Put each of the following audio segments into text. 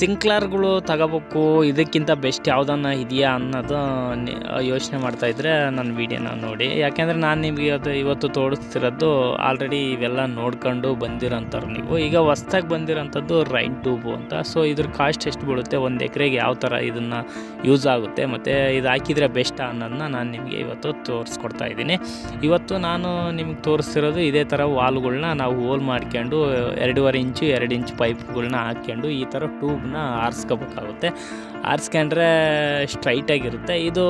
ಸಿಂಕ್ಲರ್ಗಳು ತಗೋಬೇಕು, ಇದಕ್ಕಿಂತ ಬೆಸ್ಟ್ ಯಾವುದನ್ನ ಇದೆಯಾ ಅನ್ನೋದು ಯೋಚನೆ ಮಾಡ್ತಾ ಇದ್ರೆ ನನ್ನ ವೀಡಿಯೋನ ನೋಡಿ. ಯಾಕೆಂದರೆ ನಾನು ನಿಮಗೆ ಅದು ಇವತ್ತು ತೋರಿಸ್ತಿರೋದು ಆಲ್ರೆಡಿ ಇವೆಲ್ಲ ನೋಡ್ಕೊಂಡು ಬಂದಿರೋಂಥವ್ರು ನೀವು. ಈಗ ಹೊಸ್ದಾಗಿ ಬಂದಿರೋಂಥದ್ದು ರೈನ್ ಟ್ಯೂಬು ಅಂತ. ಸೊ ಇದ್ರ ಕಾಸ್ಟ್ ಎಷ್ಟು ಬೀಳುತ್ತೆ? ಒಂದು ಎಕರೆಗೆ ಯಾವ ಥರ ಇದನ್ನು ಯೂಸ್ ಆಗುತ್ತೆ? ಮತ್ತು ಇದು ಹಾಕಿದರೆ ಬೆಸ್ಟ್ ಅನ್ನೋದನ್ನ ನಾನು ನಿಮಗೆ ಇವತ್ತು ತೋರಿಸ್ಕೊಡ್ತಾ ಇದ್ದೀನಿ. ಇವತ್ತು ನಾನು ನಿಮ್ಗೆ ತೋರಿಸ್ತಿರೋದು ಇದೇ ಥರ ವಾಲ್ಗಳನ್ನ ನಾವು ಹೋಲ್ ಮಾಡ್ಕೊಂಡು, ಎರಡೂವರೆ ಇಂಚು, ಎರಡು ಇಂಚು ಪೈಪ್ಗಳನ್ನ ಹಾಕ್ಕೊಂಡು ಈ ಥರ ಟ್ಯೂಬ್ನ ಆರಿಸ್ಕೋಬೇಕಾಗುತ್ತೆ. ಆರಿಸ್ಕೊಂಡ್ರೆ ಸ್ಟ್ರೈಟಾಗಿರುತ್ತೆ. ಇದು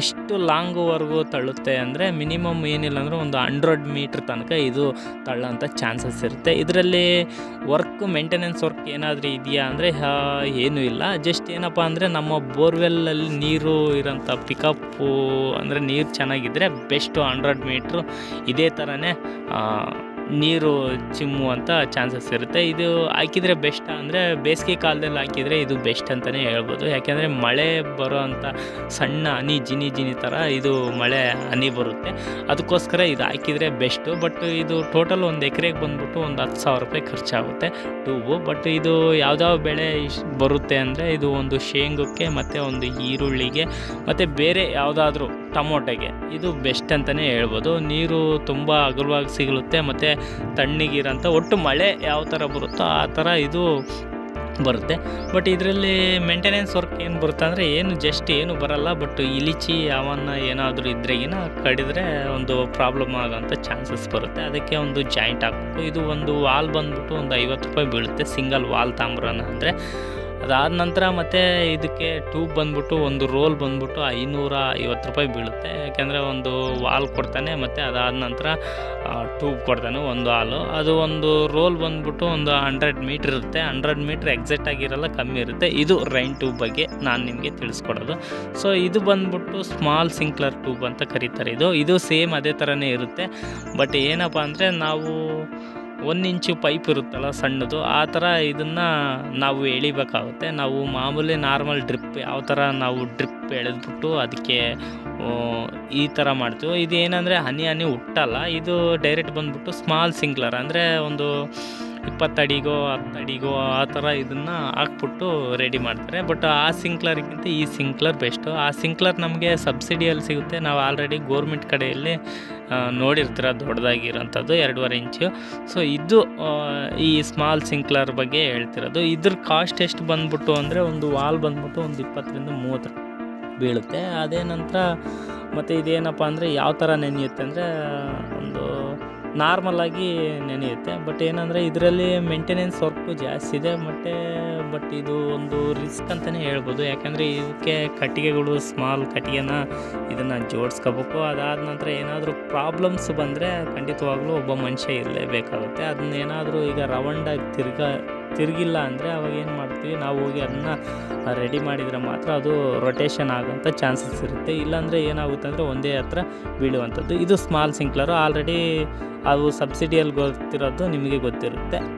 ಎಷ್ಟು ಲಾಂಗ್ವರೆಗೂ ತಳ್ಳುತ್ತೆ ಅಂದರೆ ಮಿನಿಮಮ್ ಏನಿಲ್ಲ ಅಂದರೆ ಒಂದು ಹಂಡ್ರೆಡ್ ಮೀಟ್ರ್ ತನಕ ಇದು ತಳ್ಳೋಂಥ ಚಾನ್ಸಸ್ ಇರುತ್ತೆ. ಇದರಲ್ಲಿ ವರ್ಕ್, ಮೇಂಟೆನೆನ್ಸ್ ವರ್ಕ್ ಏನಾದರೂ ಇದೆಯಾ ಅಂದರೆ ಏನೂ ಇಲ್ಲ. ಜಸ್ಟ್ ಏನಪ್ಪ ಅಂದರೆ ನಮ್ಮ ಬೋರ್ವೆಲ್ಲಲ್ಲಿ ನೀರು ಇರೋಂಥ ಪಿಕಪ್ಪು ಅಂದರೆ ನೀರು ಚೆನ್ನಾಗಿದ್ದರೆ ಬೆಸ್ಟು ಹಂಡ್ರೆಡ್ ಮೀಟ್ರು. ಇದೇ ಥರನೇ ನೀರು ಚಿಮ್ಮುವಂಥ ಚಾನ್ಸಸ್ ಇರುತ್ತೆ. ಇದು ಹಾಕಿದರೆ ಬೆಸ್ಟ್ ಅಂದರೆ ಬೇಸಿಗೆ ಕಾಲದಲ್ಲಿ ಹಾಕಿದರೆ ಇದು ಬೆಸ್ಟ್ ಅಂತಲೇ ಹೇಳ್ಬೋದು. ಯಾಕೆಂದರೆ ಮಳೆ ಬರೋ ಅಂಥ ಸಣ್ಣ ಹನಿ, ಜಿನಿ ಜಿನಿ ಥರ ಇದು ಮಳೆ ಹನಿ ಬರುತ್ತೆ. ಅದಕ್ಕೋಸ್ಕರ ಇದು ಹಾಕಿದರೆ ಬೆಸ್ಟು. ಬಟ್ ಇದು ಟೋಟಲ್ ಒಂದು ಎಕರೆಗೆ ಬಂದ್ಬಿಟ್ಟು ಒಂದು ಹತ್ತು ಸಾವಿರ ರೂಪಾಯಿ ಖರ್ಚಾಗುತ್ತೆ ಟ್ಯೂಬು ಬಟ್ ಇದು ಯಾವ್ದಾವ ಬೆಳೆ ಬರುತ್ತೆ ಅಂದರೆ ಇದು ಒಂದು ಶೇಂಗಕ್ಕೆ ಮತ್ತು ಒಂದು ಈರುಳ್ಳಿಗೆ ಮತ್ತು ಬೇರೆ ಯಾವುದಾದ್ರೂ ಟೊಮೊಟೊಗೆ. ಇದು ಬೆಸ್ಟ್ ಅಂತಲೇ ಹೇಳ್ಬೋದು. ನೀರು ತುಂಬ ಅಗಲವಾಗಿ ಸಿಗುತ್ತೆ ಮತ್ತು ತಣ್ಣಗಿರೋಂಥ ಒಟ್ಟು ಮಳೆ ಯಾವ ಥರ ಬರುತ್ತೋ ಆ ಥರ ಇದು ಬರುತ್ತೆ. ಬಟ್ ಇದರಲ್ಲಿ ಮೇಂಟೆನೆನ್ಸ್ ವರ್ಕ್ ಏನು ಬರುತ್ತೆ ಅಂದರೆ ಏನು ಜಸ್ಟ್ ಏನು ಬರಲ್ಲ. ಬಟ್ ಇಲಿಚಿ ಯಾವನ್ನ ಏನಾದರೂ ಇದ್ರೆಗಿನ ಕಡಿದ್ರೆ ಒಂದು ಪ್ರಾಬ್ಲಮ್ ಆಗೋಂಥ ಚಾನ್ಸಸ್ ಬರುತ್ತೆ. ಅದಕ್ಕೆ ಒಂದು ಜಾಯಿಂಟ್ ಹಾಕ್ಬೇಕು. ಇದು ಒಂದು ವಾಲ್ ಬಂದ್ಬಿಟ್ಟು ಒಂದು ಐವತ್ತು ರೂಪಾಯಿ ಬೀಳುತ್ತೆ. ಸಿಂಗಲ್ ವಾಲ್ ತಾಮ್ರನ ಅಂದರೆ. ಅದಾದ ನಂತರ ಮತ್ತೆ ಇದಕ್ಕೆ ಟ್ಯೂಬ್ ಬಂದ್ಬಿಟ್ಟು ಒಂದು ರೋಲ್ ಬಂದ್ಬಿಟ್ಟು ಐನೂರ ಐವತ್ತು ರೂಪಾಯಿ ಬೀಳುತ್ತೆ. ಯಾಕೆಂದರೆ ಒಂದು ವಾಲ್ ಕೊಡ್ತಾನೆ, ಮತ್ತು ಅದಾದ ನಂತರ ಟ್ಯೂಬ್ ಕೊಡ್ತಾನೆ ಒಂದು ಹಾಲು. ಅದು ಒಂದು ರೋಲ್ ಬಂದ್ಬಿಟ್ಟು ಒಂದು ಹಂಡ್ರೆಡ್ ಮೀಟ್ರ್ ಇರುತ್ತೆ. ಹಂಡ್ರೆಡ್ ಮೀಟ್ರ್ ಎಕ್ಸಾಕ್ಟ್ ಆಗಿರಲ್ಲ, ಕಮ್ಮಿ ಇರುತ್ತೆ. ಇದು ರೈನ್ ಟ್ಯೂಬ್ ಬಗ್ಗೆ ನಾನು ನಿಮಗೆ ತಿಳಿಸ್ಕೊಡೋದು. ಸೊ ಇದು ಬಂದ್ಬಿಟ್ಟು ಸ್ಮಾಲ್ ಸಿಂಕ್ಲರ್ ಟ್ಯೂಬ್ ಅಂತ ಕರೀತಾರೆ ಇದು. ಇದು ಸೇಮ್ ಅದೇ ಥರನೇ ಇರುತ್ತೆ. ಬಟ್ ಏನಪ್ಪ ಅಂದರೆ ನಾವು ಒಂದು ಇಂಚು ಪೈಪ್ ಇರುತ್ತಲ್ಲ ಸಣ್ಣದು, ಆ ಥರ ಇದನ್ನು ನಾವು ಎಳಿಬೇಕಾಗುತ್ತೆ. ನಾವು ಮಾಮೂಲಿ ನಾರ್ಮಲ್ ಡ್ರಿಪ್, ಯಾವ ಥರ ನಾವು ಡ್ರಿಪ್ ಎಳೆದ್ಬಿಟ್ಟು ಅದಕ್ಕೆ ಈ ಥರ ಮಾಡ್ತೀವಿ. ಇದು ಏನಂದರೆ ಹನಿ ಹನಿ ಹುಟ್ಟಲ್ಲ, ಇದು ಡೈರೆಕ್ಟ್ ಬಂದ್ಬಿಟ್ಟು ಸ್ಮಾಲ್ ಸಿಂಕ್ಲರ್ ಅಂದರೆ ಒಂದು ಇಪ್ಪತ್ತಡಿಗೋ, ಹತ್ತಡಿಗೋ, ಆ ಥರ ಇದನ್ನು ಹಾಕ್ಬಿಟ್ಟು ರೆಡಿ ಮಾಡ್ತಾರೆ. ಬಟ್ ಆ ಸಿಂಕ್ಲರ್ಗಿಂತ ಈ ಸಿಂಕ್ಲರ್ ಬೆಸ್ಟು. ಆ ಸಿಂಕ್ಲರ್ ನಮಗೆ ಸಬ್ಸಿಡಿಯಲ್ಲಿ ಸಿಗುತ್ತೆ. ನಾವು ಆಲ್ರೆಡಿ ಗೋರ್ಮೆಂಟ್ ಕಡೆಯಲ್ಲಿ ನೋಡಿರ್ತೀರ ದೊಡ್ಡದಾಗಿರೋಂಥದ್ದು ಎರಡೂವರೆ ಇಂಚು. ಸೊ ಇದು ಈ ಸ್ಮಾಲ್ ಸಿಂಕ್ಲರ್ ಬಗ್ಗೆ ಹೇಳ್ತಿರೋದು. ಇದ್ರ ಕಾಸ್ಟ್ ಎಷ್ಟು ಬಂದ್ಬಿಟ್ಟು ಅಂದರೆ, ಒಂದು ವಾಲ್ ಬಂದ್ಬಿಟ್ಟು ಒಂದು ಇಪ್ಪತ್ತರಿಂದ ಮೂವತ್ತು ಬೀಳುತ್ತೆ. ಅದೇ ನಂತರ, ಮತ್ತು ಇದೇನಪ್ಪ ಅಂದರೆ, ಯಾವ ಥರ ನೆನೆಯುತ್ತೆ ಅಂದರೆ, ಒಂದು ನಾರ್ಮಲಾಗಿ ನೆನೆಯುತ್ತೆ. ಬಟ್ ಏನಂದರೆ ಇದರಲ್ಲಿ ಮೇಂಟೆನೆನ್ಸ್ ವರ್ಕು ಜಾಸ್ತಿ ಇದೆ. ಮತ್ತು ಬಟ್ ಇದು ಒಂದು ರಿಸ್ಕ್ ಅಂತಲೇ ಹೇಳ್ಬೋದು. ಯಾಕಂದರೆ ಇದಕ್ಕೆ ಕಟ್ಟಿಗೆಗಳು ಸ್ಮಾಲ್ ಕಟ್ಟಿಗೆನ ಇದನ್ನು ಜೋಡಿಸ್ಕೋಬೇಕು. ಅದಾದ ನಂತರ ಏನಾದರೂ ಪ್ರಾಬ್ಲಮ್ಸ್ ಬಂದರೆ ಖಂಡಿತವಾಗ್ಲೂ ಒಬ್ಬ ಮನುಷ್ಯ ಇರಲೇಬೇಕಾಗುತ್ತೆ. ಅದನ್ನ ಏನಾದರೂ ಈಗ ರವಂಡಾಗಿ ತಿರ್ಗ ತಿರುಗಿಲ್ಲ ಅಂದರೆ ಅವಾಗ ಏನು ಮಾಡ್ತೀವಿ, ನಾವು ಹೋಗಿ ಅದನ್ನ ರೆಡಿ ಮಾಡಿದರೆ ಮಾತ್ರ ಅದು ರೊಟೇಷನ್ ಆಗೋಂಥ ಚಾನ್ಸಸ್ ಇರುತ್ತೆ. ಇಲ್ಲಾಂದರೆ ಏನಾಗುತ್ತೆ ಅಂದರೆ ಒಂದೇ ಹತ್ರ ಬೀಳುವಂಥದ್ದು. ಇದು ಸ್ಮಾಲ್ ಸಿಂಕ್ಲರು ಆಲ್ರೆಡಿ ಅವು ಸಬ್ಸಿಡಿಯಲ್ಲಿ ಗೊತ್ತಿರೋದು ನಿಮಗೆ ಗೊತ್ತಿರುತ್ತೆ.